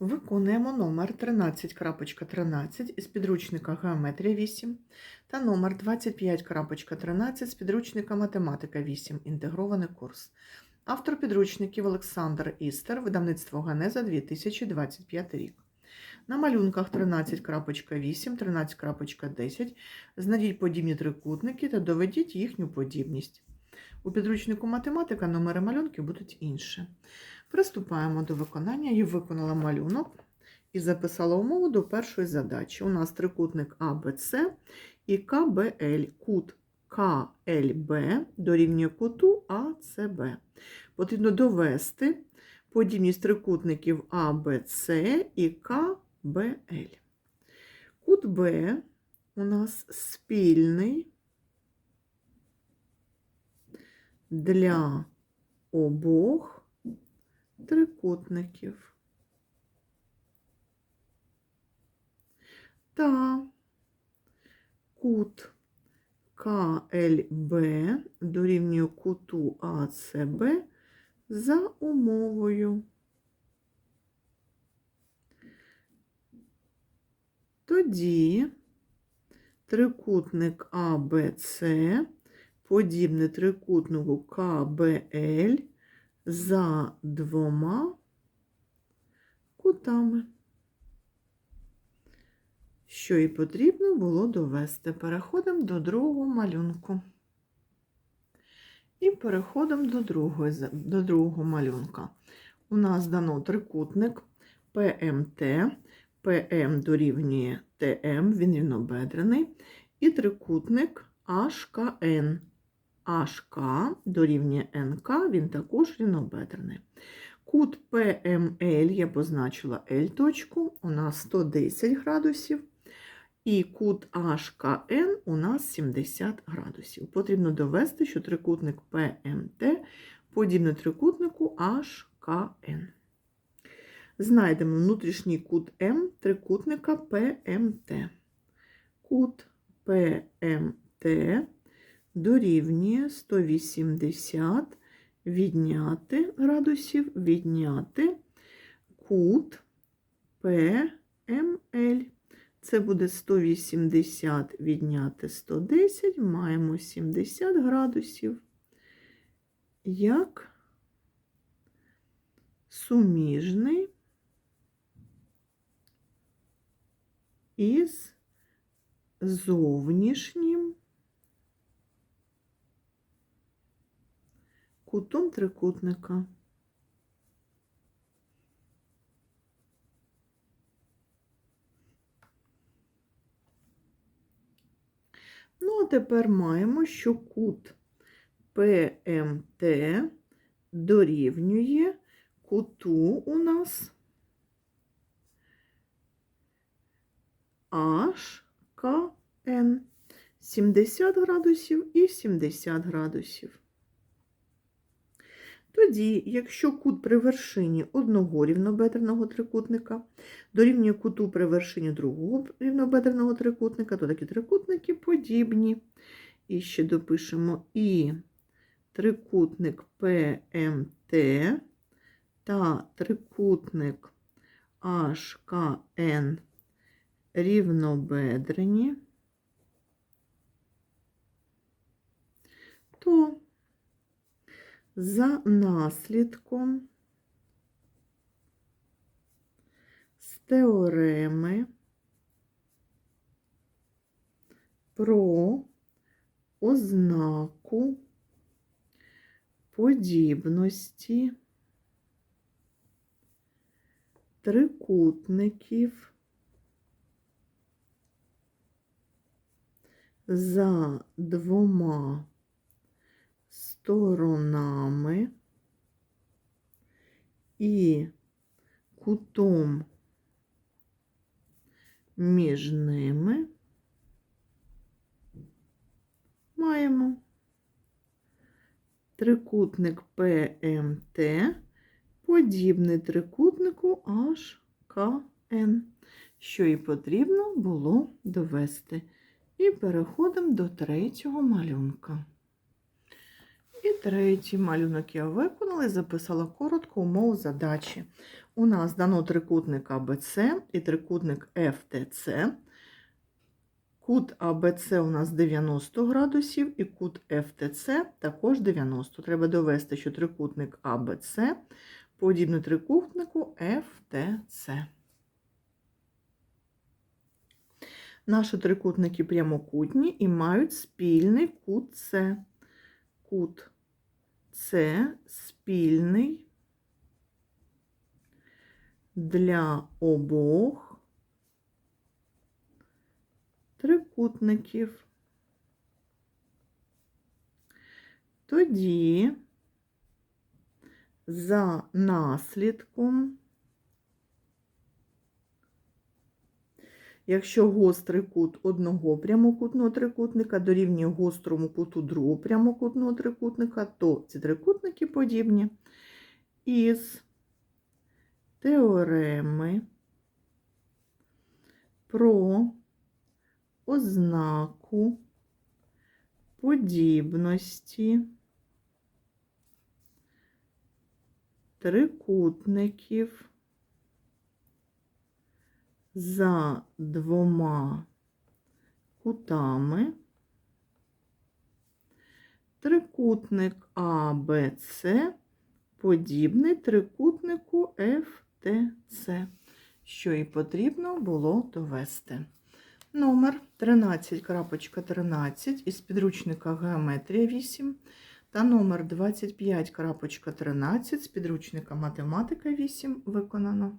Виконуємо номер 13.13 із підручника Геометрія 8 та номер 25.13 з підручника Математика 8. Інтегрований курс. Автор підручників Олександр Істер, видавництво Ганеза 2025 рік. На малюнках 13.8, 13.10 знайдіть подібні трикутники та доведіть їхню подібність. У підручнику математика номери малюнків будуть інші. Приступаємо до виконання. Я виконала малюнок і записала умову до першої задачі. У нас трикутник АБЦ і КБЛ. Кут КЛБ дорівнює куту АЦБ. Потрібно довести подібність трикутників АБЦ і КБЛ. Кут Б у нас спільний для обох трикутників. Та кут КЛБ дорівнює куту АЦБ за умовою. Тоді трикутник АБЦ подібний трикутнику КБЛ за двома кутами. Що і потрібно було довести. Переходимо до другого малюнку. І переходимо до, другої, до другого малюнка. У нас дано трикутник ПМТ, ПМ дорівнює ТМ, він рівнобедрений, і трикутник HKN. HK дорівнює НК, він також рівнобедрений. Кут PML я позначила L точку, у нас 110 градусів. І кут HKN у нас 70 градусів. Потрібно довести, що трикутник PMT подібний трикутнику HKN. Знайдемо внутрішній кут М трикутника PMT. Кут PMT дорівнює 180 відняти градусів, відняти кут PML. Це буде 180 відняти 110, маємо 70 градусів. Як суміжний із зовнішнім кутом трикутника. Ну, а тепер маємо, що кут ПМТ дорівнює куту у нас HKN 70 градусів і 70 градусів. Тоді, якщо кут при вершині одного рівнобедреного трикутника дорівнює куту при вершині другого рівнобедреного трикутника, то такі трикутники подібні. І ще допишемо і трикутник ПМТ та трикутник HKN рівнобедрені, то за наслідком з теореми про ознаку подібності трикутників за двома сторонами і кутом між ними маємо трикутник ПМТ, подібний трикутнику HKN, що і потрібно було довести. І переходимо до третього малюнка. І третій малюнок я виконала і записала коротко умову задачі. У нас дано трикутник АБЦ і трикутник FTC. Кут АБЦ у нас 90 градусів і кут FTC також 90. Треба довести, що трикутник АБЦ подібний трикутнику FTC. Наші трикутники прямокутні і мають спільний кут С. Кут С спільний для обох трикутників. Тоді за наслідком, якщо гострий кут одного прямокутного трикутника дорівнює гострому куту другого прямокутного трикутника, то ці трикутники подібні із теореми про ознаку подібності трикутників за двома кутами. Трикутник АБЦ подібний трикутнику FTC, що і потрібно було довести. Номер 13.13 із підручника Геометрія 8 та номер 25.13 з підручника Математика 8 виконано.